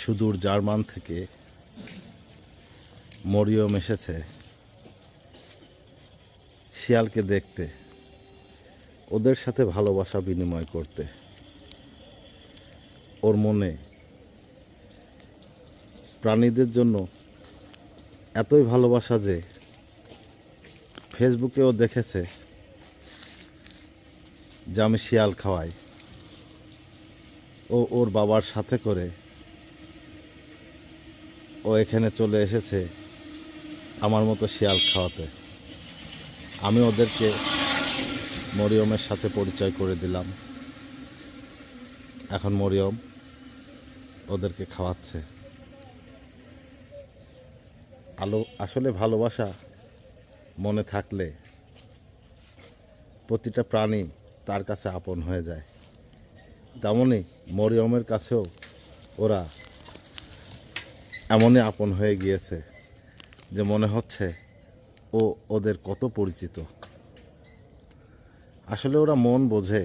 সুদূর জার্মান থেকে মরিয়ম এসেছে শিয়ালকে দেখতে, ওদের সাথে ভালোবাসা বিনিময় করতে। ওর মনে প্রাণীদের জন্য এতই ভালোবাসা যে ফেসবুকেও দেখেছে যে আমি শিয়াল খাওয়াই। ও ওর বাবার সাথে করে ও এখানে চলে এসেছে আমার মতো শিয়াল খাওয়াতে। আমি ওদেরকে মরিয়মের সাথে পরিচয় করে দিলাম। এখন মরিয়ম ওদেরকে খাওয়াচ্ছে। আলো, আসলে ভালোবাসা মনে থাকলে প্রতিটা প্রাণী তার কাছে আপন হয়ে যায়। তেমনই মরিয়মের কাছেও ওরা এমনই আপন হয়ে গিয়েছে যে মনে হচ্ছে ও ওদের কত পরিচিত। আসলে ওরা মন বোঝে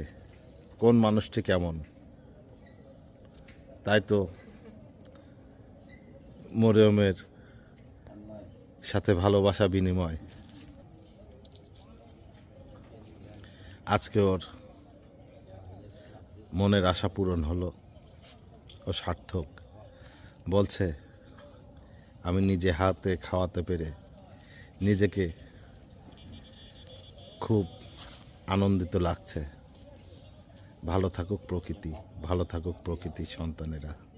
কোন মানুষটি কেমন। তাই তো মরিয়মের সাথে ভালোবাসা বিনিময়। আজকে ওর মনের আশা পূরণ হলো ও সার্থক। বলছে, আমি নিজে হাতে খাওয়াতে পেরে নিজেকে খুব আনন্দিত লাগছে। ভালো থাকুক প্রকৃতি, ভালো থাকুক প্রকৃতি সন্তানেরা।